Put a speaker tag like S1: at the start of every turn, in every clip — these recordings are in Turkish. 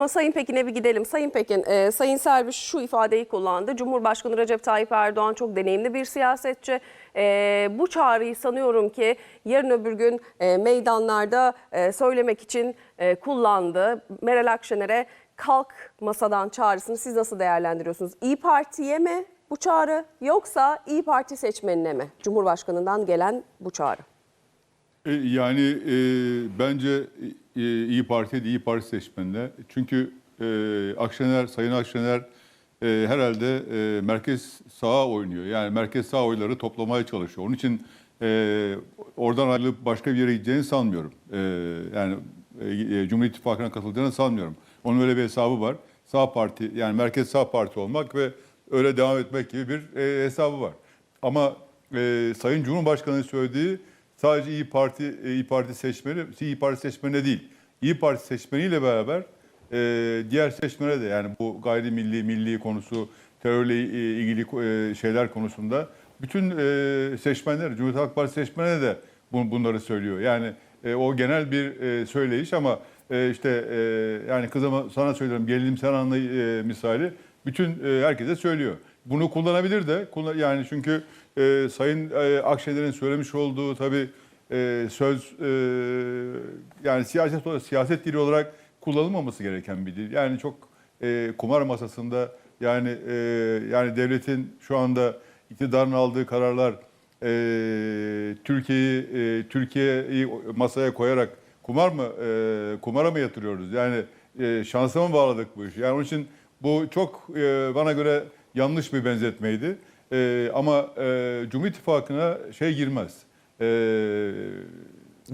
S1: Ama Sayın Pekin'e bir gidelim. Sayın Pekin, e, Sayın Selvi şu ifadeyi kullandı. Cumhurbaşkanı Recep Tayyip Erdoğan çok deneyimli bir siyasetçi. E, bu çağrıyı sanıyorum ki yarın öbür gün e, meydanlarda e, söylemek için e, kullandı. Meral Akşener'e kalk masadan çağrısını siz nasıl değerlendiriyorsunuz? İyi Parti'ye mi bu çağrı yoksa İyi Parti seçmenine mi? Cumhurbaşkanından gelen bu çağrı.
S2: E, Yani e, bence İyi Parti İyi Parti seçmenine. Çünkü e, Akşener, Sayın Akşener e, herhalde e, merkez sağa oynuyor. Yani merkez sağ oyları toplamaya çalışıyor. Onun için e, oradan ayrılıp başka bir yere gideceğini sanmıyorum. E, yani e, Cumhur İttifakı'na katıldığını sanmıyorum. Onun öyle bir hesabı var. Sağ parti yani merkez sağ parti olmak ve öyle devam etmek gibi bir e, hesabı var. Ama e, Sayın Cumhurbaşkanı'nın söylediği sadece İyi Parti e, İyi Parti seçmeni, İyi Parti seçmenine değil. İyi Parti seçmeniyle beraber e, diğer seçmene de yani bu gayrimilli milli konusu, terörle e, ilgili e, şeyler konusunda bütün e, seçmenler, Cumhuriyet Halk Partisi seçmenine de bun- bunları söylüyor. Yani e, o genel bir e, söyleyiş ama e, işte e, yani kızıma sana söylüyorum gelinim sen anla e, misali bütün e, herkese söylüyor. Bunu kullanabilir de yani çünkü e, Sayın e, Akşener'in söylemiş olduğu tabii e, söz e, yani siyaset olarak- siyaset dili olarak kullanılmaması gereken bir dil. Yani çok e, kumar masasında yani e, yani devletin şu anda iktidarın aldığı kararlar e, Türkiye'yi e, Türkiye'yi masaya koyarak kumar mı e, kumara mı yatırıyoruz? Yani e, şansa mı bağladık bu işi? Yani onun için bu çok e, bana göre yanlış bir benzetmeydi. E, ama e, Cumhur İttifakı'na şey girmez. E,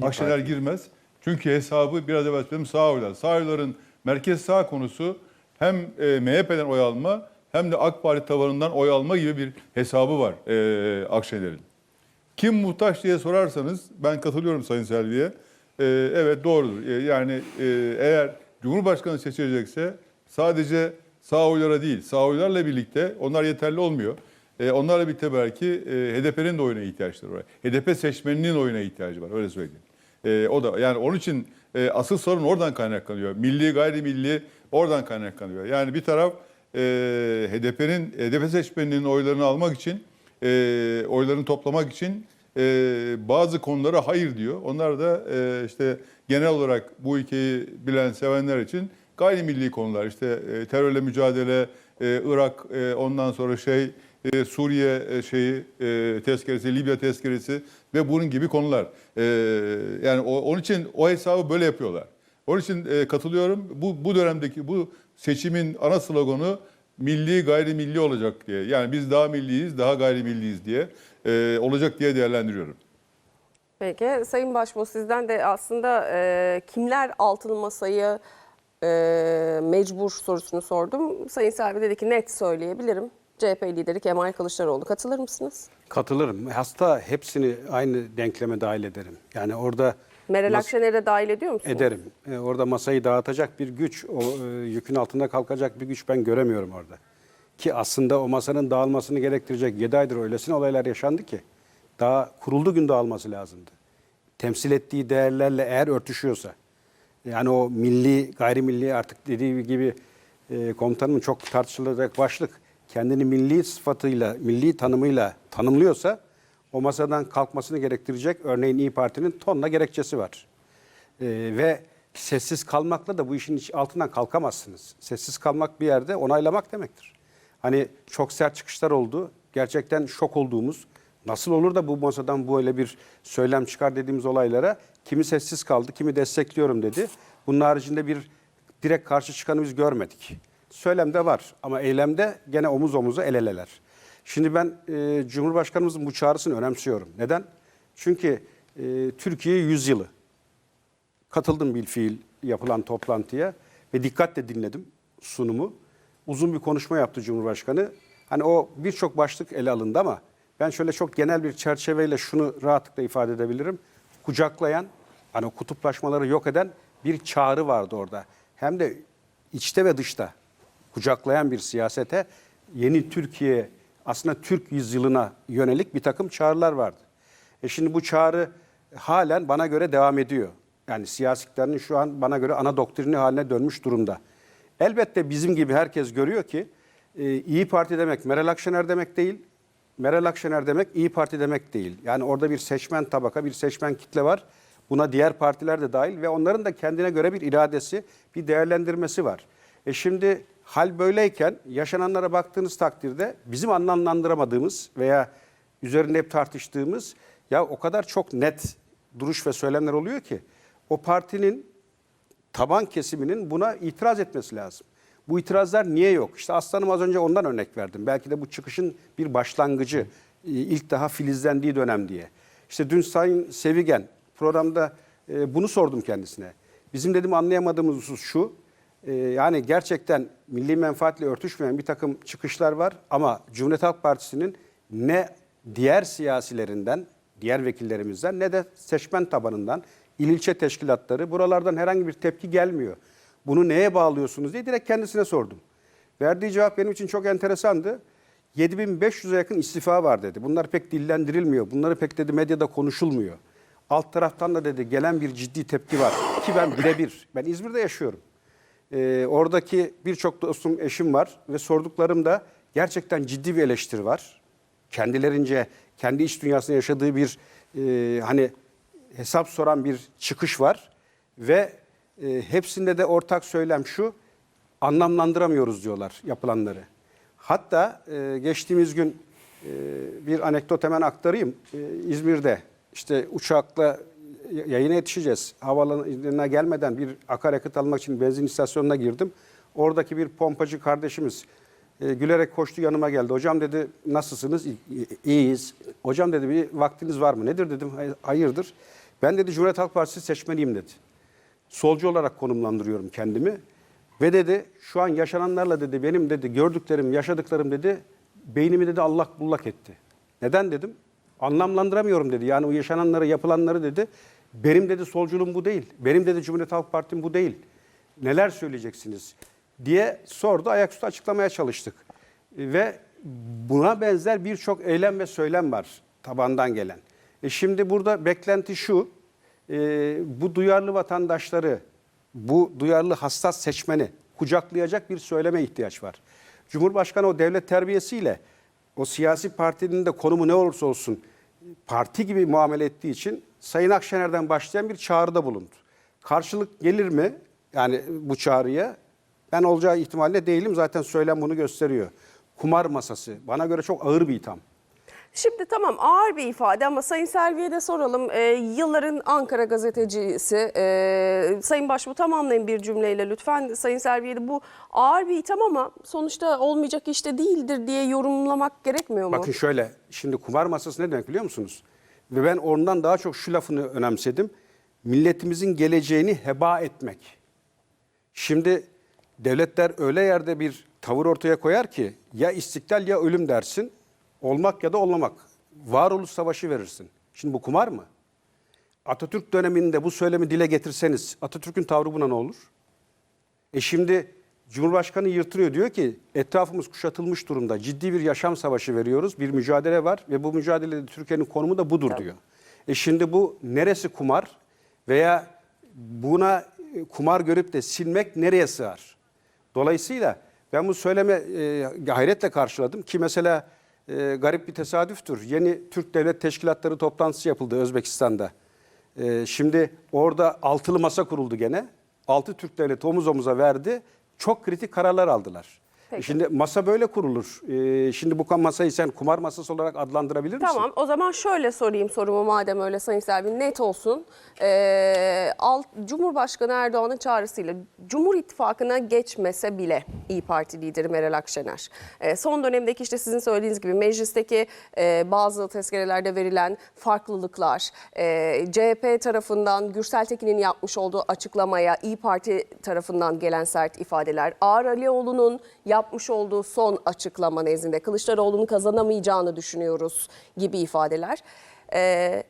S2: Akşener girmez. Çünkü hesabı biraz evvel söyledim sağ oylar. Sağ oyların merkez sağ konusu hem e, MHP'den oy alma hem de AK Parti tabanından oy alma gibi bir hesabı var e, Akşener'in. Kim muhtaç diye sorarsanız ben katılıyorum Sayın Selvi'ye. Ee, evet doğrudur. Ee, yani e, eğer Cumhurbaşkanı seçilecekse sadece sağ oylara değil, sağ oylarla birlikte onlar yeterli olmuyor. Ee, onlarla birlikte belki e, HDP'nin de oyuna ihtiyaçları var. HDP seçmeninin oyuna ihtiyacı var öyle söyleyeyim. Ee, o da yani onun için e, asıl sorun oradan kaynaklanıyor. Milli gayrimilli oradan kaynaklanıyor. Yani bir taraf e, HDP'nin HDP seçmeninin oylarını almak için e, oylarını toplamak için e, bazı konulara hayır diyor. Onlar da e, işte genel olarak bu ülkeyi bilen, sevenler için gayrimilli konular. İşte e, terörle mücadele, e, Irak, e, ondan sonra şey e, Suriye e, şeyi e, tezkeresi, Libya tezkeresi ve bunun gibi konular. E, yani o, onun için o hesabı böyle yapıyorlar. Onun için e, katılıyorum. Bu bu dönemdeki bu seçimin ana sloganı milli gayrimilli olacak diye. Yani biz daha milliyiz, daha gayrimilliyiz diye e, olacak diye değerlendiriyorum.
S1: Peki Sayın Başbuğ sizden de aslında e, kimler altılı masayı e, mecbur sorusunu sordum. Sayın Selvi dedi ki net söyleyebilirim. CHP lideri Kemal Kılıçdaroğlu. Katılır mısınız?
S3: Katılırım. Hasta hepsini aynı denkleme dahil ederim. Yani orada
S1: Meral Akşener'e dahil ediyor musunuz?
S3: ederim. E, orada masayı dağıtacak bir güç, o e, yükün altında kalkacak bir güç ben göremiyorum orada. Ki aslında o masanın dağılmasını gerektirecek 7 aydır öylesine olaylar yaşandı ki daha kuruldu gün dağılması lazımdı. Temsil ettiği değerlerle eğer örtüşüyorsa yani o milli gayrimilli artık dediği gibi e, komutanımın çok tartışılacak başlık kendini milli sıfatıyla, milli tanımıyla tanımlıyorsa o masadan kalkmasını gerektirecek örneğin İyi Parti'nin tonla gerekçesi var. Ee, ve sessiz kalmakla da bu işin altından kalkamazsınız. Sessiz kalmak bir yerde onaylamak demektir. Hani çok sert çıkışlar oldu. Gerçekten şok olduğumuz nasıl olur da bu masadan böyle bir söylem çıkar dediğimiz olaylara kimi sessiz kaldı, kimi destekliyorum dedi. Bunun haricinde bir direkt karşı çıkanı biz görmedik. Söylemde var ama eylemde gene omuz omuza el eleler. Şimdi ben e, Cumhurbaşkanımızın bu çağrısını önemsiyorum. Neden? Çünkü e, Türkiye yüzyılı katıldım bir fiil yapılan toplantıya ve dikkatle dinledim sunumu. Uzun bir konuşma yaptı Cumhurbaşkanı. Hani o birçok başlık ele alındı ama ben şöyle çok genel bir çerçeveyle şunu rahatlıkla ifade edebilirim. Kucaklayan, hani kutuplaşmaları yok eden bir çağrı vardı orada. Hem de içte ve dışta kucaklayan bir siyasete yeni Türkiye aslında Türk yüzyılına yönelik bir takım çağrılar vardı. E şimdi bu çağrı halen bana göre devam ediyor. Yani siyasi iktidarın şu an bana göre ana doktrini haline dönmüş durumda. Elbette bizim gibi herkes görüyor ki e, İyi Parti demek Meral Akşener demek değil. Meral Akşener demek İyi Parti demek değil. Yani orada bir seçmen tabaka, bir seçmen kitle var. Buna diğer partiler de dahil ve onların da kendine göre bir iradesi, bir değerlendirmesi var. E şimdi hal böyleyken yaşananlara baktığınız takdirde bizim anlamlandıramadığımız veya üzerinde hep tartıştığımız ya o kadar çok net duruş ve söylemler oluyor ki o partinin taban kesiminin buna itiraz etmesi lazım. Bu itirazlar niye yok? İşte aslanım az önce ondan örnek verdim. Belki de bu çıkışın bir başlangıcı, e, ilk daha filizlendiği dönem diye. İşte dün Sayın Sevigen programda e, bunu sordum kendisine. Bizim dedim anlayamadığımız husus şu. e, yani gerçekten milli menfaatle örtüşmeyen bir takım çıkışlar var ama Cumhuriyet Halk Partisi'nin ne diğer siyasilerinden, diğer vekillerimizden ne de seçmen tabanından, il ilçe teşkilatları buralardan herhangi bir tepki gelmiyor. Bunu neye bağlıyorsunuz diye direkt kendisine sordum. Verdiği cevap benim için çok enteresandı. 7500'e yakın istifa var dedi. Bunlar pek dillendirilmiyor. Bunları pek dedi medyada konuşulmuyor. Alt taraftan da dedi gelen bir ciddi tepki var. Ki ben birebir, ben İzmir'de yaşıyorum. Ee, oradaki birçok dostum, eşim var ve sorduklarımda gerçekten ciddi bir eleştiri var. Kendilerince, kendi iç dünyasında yaşadığı bir e, hani hesap soran bir çıkış var. Ve e, hepsinde de ortak söylem şu, anlamlandıramıyoruz diyorlar yapılanları. Hatta e, geçtiğimiz gün e, bir anekdot hemen aktarayım. E, İzmir'de işte uçakla yayına yetişeceğiz. Havalanına gelmeden bir akaryakıt almak için benzin istasyonuna girdim. Oradaki bir pompacı kardeşimiz e, gülerek koştu yanıma geldi. Hocam dedi nasılsınız? "İ- İyiyiz. Hocam dedi bir vaktiniz var mı? Nedir dedim. "Hay- Hayırdır? Ben dedi Cumhuriyet Halk Partisi seçmeniyim dedi. Solcu olarak konumlandırıyorum kendimi. Ve dedi şu an yaşananlarla dedi benim dedi gördüklerim, yaşadıklarım dedi beynimi dedi Allah bullak etti. Neden dedim? Anlamlandıramıyorum dedi. Yani o yaşananları, yapılanları dedi. Benim dedi solculuğum bu değil. Benim dedi Cumhuriyet Halk Partim bu değil. Neler söyleyeceksiniz diye sordu. Ayaküstü açıklamaya çalıştık. Ve buna benzer birçok eylem ve söylem var tabandan gelen. E şimdi burada beklenti şu. E, bu duyarlı vatandaşları, bu duyarlı hassas seçmeni kucaklayacak bir söyleme ihtiyaç var. Cumhurbaşkanı o devlet terbiyesiyle o siyasi partinin de konumu ne olursa olsun parti gibi muamele ettiği için Sayın Akşener'den başlayan bir çağrıda bulundu. Karşılık gelir mi yani bu çağrıya? Ben olacağı ihtimalle değilim zaten söylem bunu gösteriyor. Kumar masası bana göre çok ağır bir itham.
S1: Şimdi tamam ağır bir ifade ama Sayın Selvi'ye de soralım. Ee, yılların Ankara gazetecisi. Ee, Sayın Başbuğ tamamlayın bir cümleyle lütfen. Sayın Selvi'ye de bu ağır bir itham ama sonuçta olmayacak işte değildir diye yorumlamak gerekmiyor mu?
S3: Bakın şöyle, şimdi kumar masası ne demek biliyor musunuz? Ve ben ondan daha çok şu lafını önemsedim. Milletimizin geleceğini heba etmek. Şimdi devletler öyle yerde bir tavır ortaya koyar ki ya istiklal ya ölüm dersin. Olmak ya da olmamak. Varoluş savaşı verirsin. Şimdi bu kumar mı? Atatürk döneminde bu söylemi dile getirseniz Atatürk'ün tavrı buna ne olur? E şimdi Cumhurbaşkanı yırtırıyor diyor ki etrafımız kuşatılmış durumda. Ciddi bir yaşam savaşı veriyoruz. Bir mücadele var ve bu mücadelede Türkiye'nin konumu da budur diyor. E şimdi bu neresi kumar veya buna e, kumar görüp de silmek nereye sığar? Dolayısıyla ben bu söyleme e, hayretle karşıladım ki mesela e, garip bir tesadüftür. Yeni Türk Devlet Teşkilatları toplantısı yapıldı Özbekistan'da. E, şimdi orada altılı masa kuruldu gene. Altı Türk Devleti omuz omuza verdi. Çok kritik kararlar aldılar.
S1: Peki.
S3: Şimdi masa böyle kurulur. E, şimdi bu masayı sen kumar masası olarak adlandırabilir misin?
S1: Tamam o zaman şöyle sorayım sorumu madem öyle Sayın Selvi net olsun. Ee, alt, Cumhurbaşkanı Erdoğan'ın çağrısıyla Cumhur İttifakı'na geçmese bile İyi Parti lideri Meral Akşener. ee, son dönemdeki işte sizin söylediğiniz gibi meclisteki e, bazı tezkerelerde verilen farklılıklar, e, CHP tarafından Gürsel Tekin'in yapmış olduğu açıklamaya İyi Parti tarafından gelen sert ifadeler, Ağar Alioğlu'nun yapmış olduğu son açıklama nezdinde Kılıçdaroğlu'nun kazanamayacağını düşünüyoruz gibi ifadeler. Ee,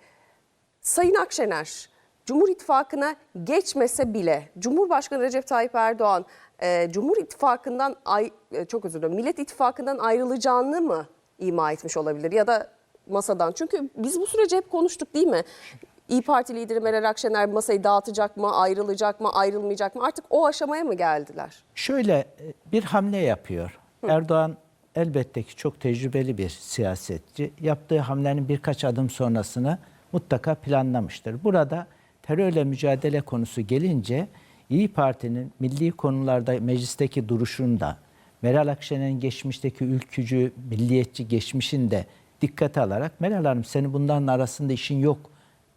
S1: Sayın Akşener, Cumhur İttifakı'na geçmese bile Cumhurbaşkanı Recep Tayyip Erdoğan e, Cumhur İttifakı'ndan ay, e, çok özür dilerim Millet İttifakı'ndan ayrılacağını mı ima etmiş olabilir ya da masadan? Çünkü biz bu süreci hep konuştuk değil mi? İyi Parti lideri Meral Akşener masayı dağıtacak mı, ayrılacak mı, ayrılmayacak mı? Artık o aşamaya mı geldiler?
S4: Şöyle e, bir hamle yapıyor. Erdoğan elbette ki çok tecrübeli bir siyasetçi. Yaptığı hamlenin birkaç adım sonrasını mutlaka planlamıştır. Burada terörle mücadele konusu gelince İyi Parti'nin milli konularda meclisteki duruşunda Meral Akşener'in geçmişteki ülkücü, milliyetçi geçmişini de dikkate alarak Meral Hanım senin bunların arasında işin yok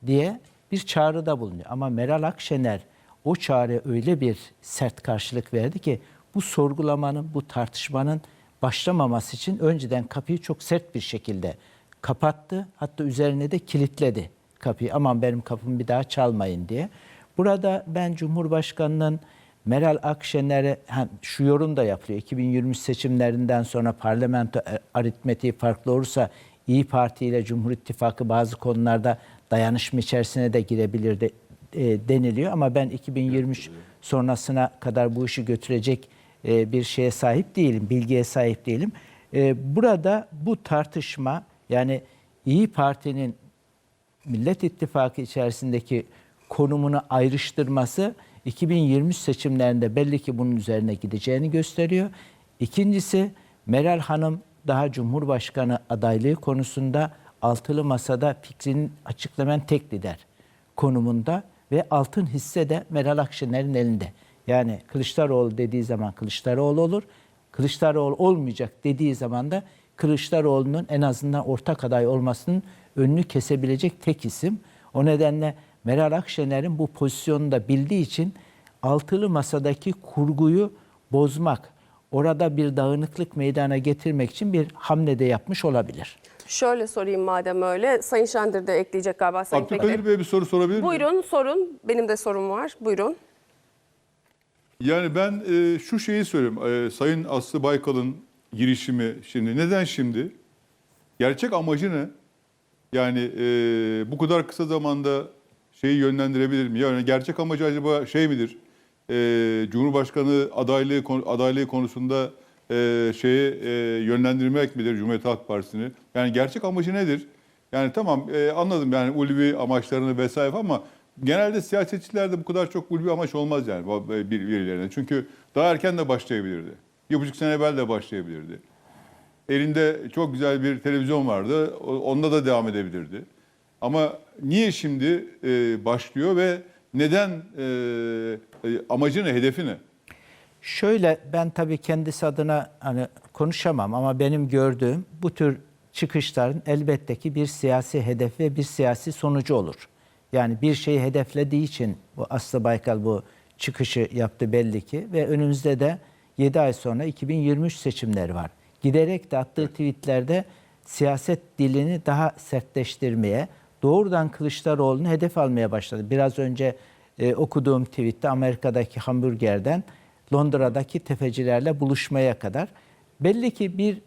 S4: diye bir çağrıda bulunuyor. Ama Meral Akşener o çağrıya öyle bir sert karşılık verdi ki bu sorgulamanın, bu tartışmanın başlamaması için önceden kapıyı çok sert bir şekilde kapattı. Hatta üzerine de kilitledi kapıyı. Aman benim kapımı bir daha çalmayın diye. Burada ben Cumhurbaşkanı'nın Meral Akşener'e şu yorum da yapılıyor. 2023 seçimlerinden sonra parlamento e, aritmetiği farklı olursa İyi Parti ile Cumhur İttifakı bazı konularda dayanışma içerisine de girebilir de, e, deniliyor. Ama ben 2023 sonrasına kadar bu işi götürecek e, bir şeye sahip değilim, bilgiye sahip değilim. E, burada bu tartışma yani İyi Parti'nin Millet İttifakı içerisindeki konumunu ayrıştırması 2023 seçimlerinde belli ki bunun üzerine gideceğini gösteriyor. İkincisi Meral Hanım daha Cumhurbaşkanı adaylığı konusunda altılı masada fikrini açıklayan tek lider konumunda ve altın hisse de Meral Akşener'in elinde. Yani Kılıçdaroğlu dediği zaman Kılıçdaroğlu olur. Kılıçdaroğlu olmayacak dediği zaman da Kılıçdaroğlu'nun en azından ortak aday olmasının önünü kesebilecek tek isim. O nedenle Meral Akşener'in bu pozisyonu da bildiği için altılı masadaki kurguyu bozmak, orada bir dağınıklık meydana getirmek için bir hamle de yapmış olabilir.
S1: Şöyle sorayım madem öyle. Sayın Şendir de ekleyecek galiba. Sayın.
S2: Abdülkadir Bey'e bir soru sorabilir miyim?
S1: Buyurun sorun. Benim de sorum var. Buyurun.
S2: Yani ben e, şu şeyi söyleyeyim. E, Sayın Aslı Baykal'ın girişimi şimdi. Neden şimdi? Gerçek amacı ne? Yani e, bu kadar kısa zamanda şeyi yönlendirebilir mi? Yani gerçek amacı acaba şey midir? E, Cumhurbaşkanı adaylığı adaylığı konusunda e, şeyi e, yönlendirmek midir Cumhuriyet Halk Partisi'ni? Yani gerçek amacı nedir? Yani tamam e, anladım yani ulvi amaçlarını vesaire ama genelde siyasetçilerde bu kadar çok ulvi amaç olmaz yani bu- bir birilerine. Çünkü daha erken de başlayabilirdi. Bir buçuk sene evvel de başlayabilirdi. Elinde çok güzel bir televizyon vardı. o- Onunla da devam edebilirdi. Ama niye şimdi e, başlıyor ve neden e, e, amacı ne?
S4: Şöyle ben tabii kendisi adına hani konuşamam ama benim gördüğüm bu tür çıkışların elbette ki bir siyasi hedef ve bir siyasi sonucu olur. Yani bir şeyi hedeflediği için bu Aslı Baykal bu çıkışı yaptı belli ki ve önümüzde de 7 ay sonra 2023 seçimleri var. Giderek de attığı tweetlerde siyaset dilini daha sertleştirmeye, doğrudan Kılıçdaroğlu'nu hedef almaya başladı. Biraz önce e, okuduğum tweette Amerika'daki hamburgerden Londra'daki tefecilerle buluşmaya kadar belli ki bir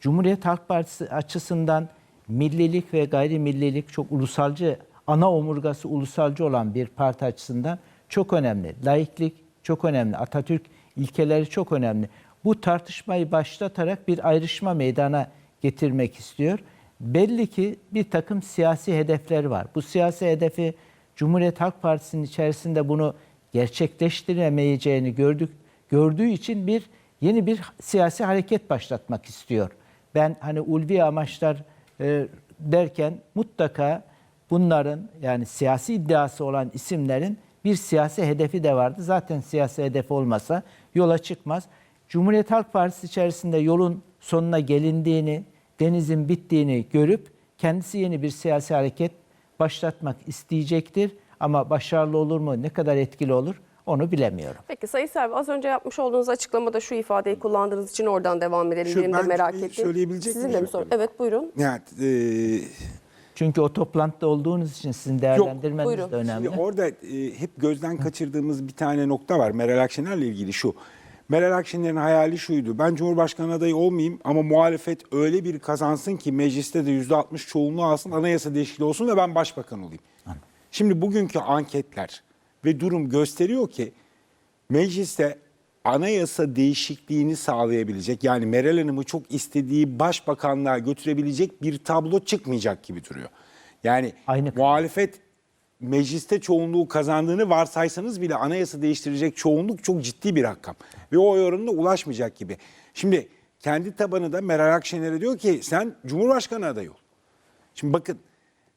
S4: Cumhuriyet Halk Partisi açısından millilik ve gayrimillilik çok ulusalcı, ana omurgası ulusalcı olan bir parti açısından çok önemli. Laiklik çok önemli. Atatürk ilkeleri çok önemli. Bu tartışmayı başlatarak bir ayrışma meydana getirmek istiyor. Belli ki bir takım siyasi hedefleri var. Bu siyasi hedefi Cumhuriyet Halk Partisi'nin içerisinde bunu gerçekleştiremeyeceğini gördük gördüğü için bir yeni bir siyasi hareket başlatmak istiyor. Ben hani ulvi amaçlar e, derken mutlaka bunların yani siyasi iddiası olan isimlerin bir siyasi hedefi de vardı. Zaten siyasi hedef olmasa yola çıkmaz. Cumhuriyet Halk Partisi içerisinde yolun sonuna gelindiğini, denizin bittiğini görüp kendisi yeni bir siyasi hareket başlatmak isteyecektir. Ama başarılı olur mu, ne kadar etkili olur onu bilemiyorum.
S1: Peki Sayın Selvi az önce yapmış olduğunuz açıklamada şu ifadeyi kullandığınız için oradan devam edelim.
S5: Şu-
S1: Benim de
S5: ben
S1: merak ettiğim.
S5: söyleyebilecek
S1: Sizin de mi sor? Evet buyurun.
S5: Yani e,
S4: Çünkü o toplantıda olduğunuz için sizin değerlendirmeniz
S1: buyurun.
S4: de önemli.
S5: Şimdi orada e, hep gözden kaçırdığımız bir tane nokta var Meral Akşener'le ilgili şu. Meral Akşener'in hayali şuydu. Ben Cumhurbaşkanı adayı olmayayım ama muhalefet öyle bir kazansın ki mecliste de %60 çoğunluğu alsın, anayasa değişikliği olsun ve ben başbakan olayım. Şimdi bugünkü anketler ve durum gösteriyor ki mecliste anayasa değişikliğini sağlayabilecek yani Meral Hanım'ı çok istediği başbakanlığa götürebilecek bir tablo çıkmayacak gibi duruyor. Yani
S4: Aynı-
S5: muhalefet mecliste çoğunluğu kazandığını varsaysanız bile anayasa değiştirecek çoğunluk çok ciddi bir rakam. Ve o oy oranına ulaşmayacak gibi. Şimdi kendi tabanı da Meral Akşener'e diyor ki sen Cumhurbaşkanı adayı ol. Şimdi bakın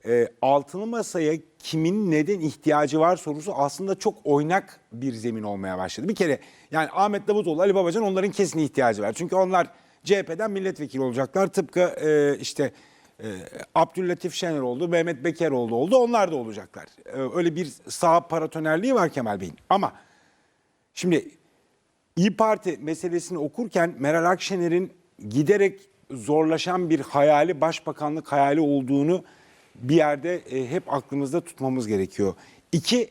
S5: e, altılı masaya kimin neden ihtiyacı var sorusu aslında çok oynak bir zemin olmaya başladı. Bir kere yani Ahmet Davutoğlu, Ali Babacan onların kesin ihtiyacı var. Çünkü onlar CHP'den milletvekili olacaklar. Tıpkı e, işte e, Abdüllatif Şener oldu, Mehmet Bekeroğlu oldu. Onlar da olacaklar. E, öyle bir sağ paratonerliği var Kemal Bey'in. Ama Şimdi İyi Parti meselesini okurken Meral Akşener'in giderek zorlaşan bir hayali, başbakanlık hayali olduğunu bir yerde e, hep aklımızda tutmamız gerekiyor. İki,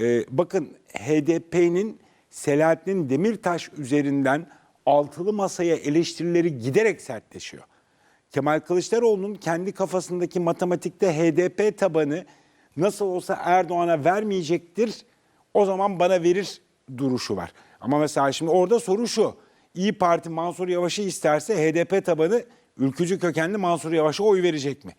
S5: e, bakın HDP'nin Selahattin Demirtaş üzerinden altılı masaya eleştirileri giderek sertleşiyor. Kemal Kılıçdaroğlu'nun kendi kafasındaki matematikte HDP tabanı nasıl olsa Erdoğan'a vermeyecektir, o zaman bana verir duruşu var. Ama mesela şimdi orada soru şu. İyi Parti Mansur Yavaş'ı isterse HDP tabanı ülkücü kökenli Mansur Yavaş'a oy verecek mi?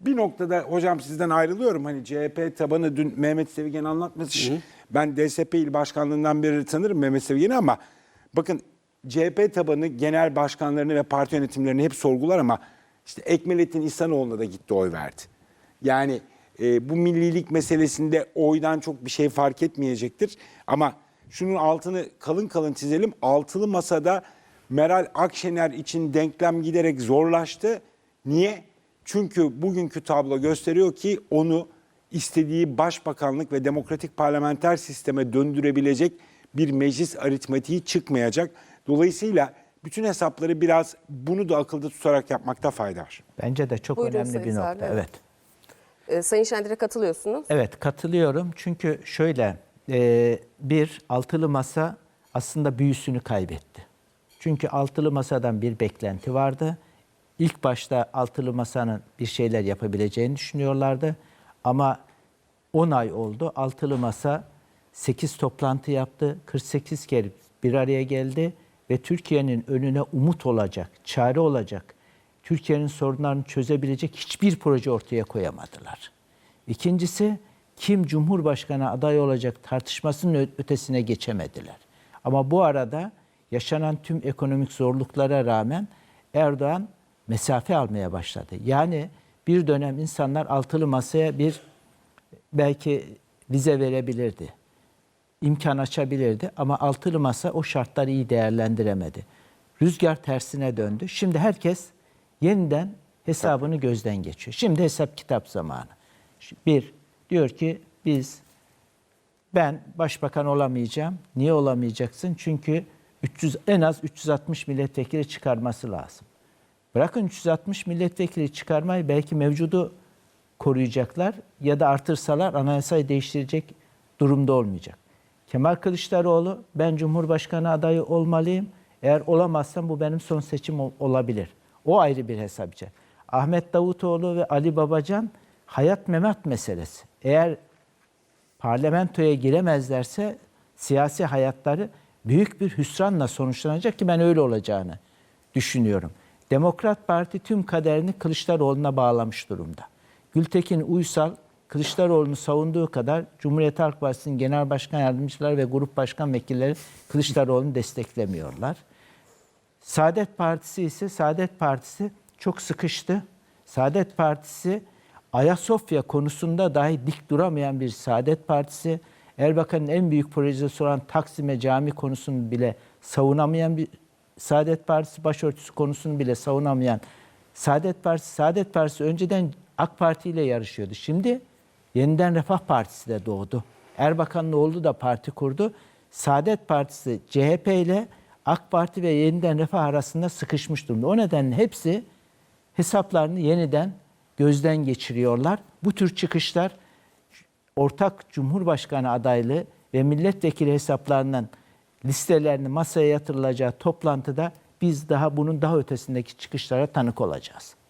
S5: Bir noktada hocam sizden ayrılıyorum. Hani CHP tabanı dün Mehmet Sevigen anlatmış. Ben DSP il başkanlığından beri tanırım Mehmet Sevigen'i ama bakın CHP tabanı genel başkanlarını ve parti yönetimlerini hep sorgular ama işte Ekmelettin İhsanoğlu'na da gitti oy verdi. Yani e, bu millilik meselesinde oydan çok bir şey fark etmeyecektir. Ama şunun altını kalın kalın çizelim. Altılı masada Meral Akşener için denklem giderek zorlaştı. Niye? Çünkü bugünkü tablo gösteriyor ki onu istediği başbakanlık ve demokratik parlamenter sisteme döndürebilecek bir meclis aritmatiği çıkmayacak. Dolayısıyla bütün hesapları biraz bunu da akılda tutarak yapmakta fayda var.
S4: Bence de çok
S1: Buyurun
S4: önemli
S1: Sayın
S4: bir nokta.
S1: Selvi.
S4: Evet.
S1: E, Sayın Şendir'e katılıyorsunuz.
S4: Evet katılıyorum. Çünkü şöyle e, bir altılı masa aslında büyüsünü kaybetti. Çünkü altılı masadan bir beklenti vardı. İlk başta altılı masanın bir şeyler yapabileceğini düşünüyorlardı. Ama 10 ay oldu. Altılı masa 8 toplantı yaptı. 48 kere bir araya geldi ve Türkiye'nin önüne umut olacak, çare olacak, Türkiye'nin sorunlarını çözebilecek hiçbir proje ortaya koyamadılar. İkincisi kim Cumhurbaşkanı adayı olacak tartışmasının ötesine geçemediler. Ama bu arada yaşanan tüm ekonomik zorluklara rağmen Erdoğan mesafe almaya başladı. Yani bir dönem insanlar altılı masaya bir belki vize verebilirdi. imkan açabilirdi ama altılı masa o şartları iyi değerlendiremedi. Rüzgar tersine döndü. Şimdi herkes yeniden hesabını gözden geçiyor. Şimdi hesap kitap zamanı. Bir, diyor ki biz ben başbakan olamayacağım. Niye olamayacaksın? Çünkü 300 en az 360 milletvekili çıkarması lazım. Bırakın 360 milletvekili çıkarmayı belki mevcudu koruyacaklar ya da artırsalar anayasayı değiştirecek durumda olmayacak. Kemal Kılıçdaroğlu ben Cumhurbaşkanı adayı olmalıyım. Eğer olamazsam bu benim son seçim ol- olabilir. O ayrı bir hesapçı. Ahmet Davutoğlu ve Ali Babacan hayat memat meselesi. Eğer parlamentoya giremezlerse siyasi hayatları büyük bir hüsranla sonuçlanacak ki ben öyle olacağını düşünüyorum. Demokrat Parti tüm kaderini Kılıçdaroğlu'na bağlamış durumda. Gültekin Uysal Kılıçdaroğlu'nu savunduğu kadar Cumhuriyet Halk Partisi'nin genel başkan yardımcıları ve grup başkan vekilleri Kılıçdaroğlu'nu desteklemiyorlar. Saadet Partisi ise Saadet Partisi çok sıkıştı. Saadet Partisi Ayasofya konusunda dahi dik duramayan bir Saadet Partisi. Erbakan'ın en büyük projesi olan Taksim'e cami konusunu bile savunamayan bir Saadet Partisi başörtüsü konusunu bile savunamayan Saadet Partisi. Saadet Partisi önceden AK Parti ile yarışıyordu. Şimdi yeniden Refah Partisi de doğdu. Erbakan'ın oğlu da parti kurdu. Saadet Partisi CHP ile AK Parti ve yeniden Refah arasında sıkışmış durumda. O nedenle hepsi hesaplarını yeniden gözden geçiriyorlar. Bu tür çıkışlar ortak Cumhurbaşkanı adaylığı ve milletvekili hesaplarının listelerini masaya yatırılacağı toplantıda biz daha bunun daha ötesindeki çıkışlara tanık olacağız.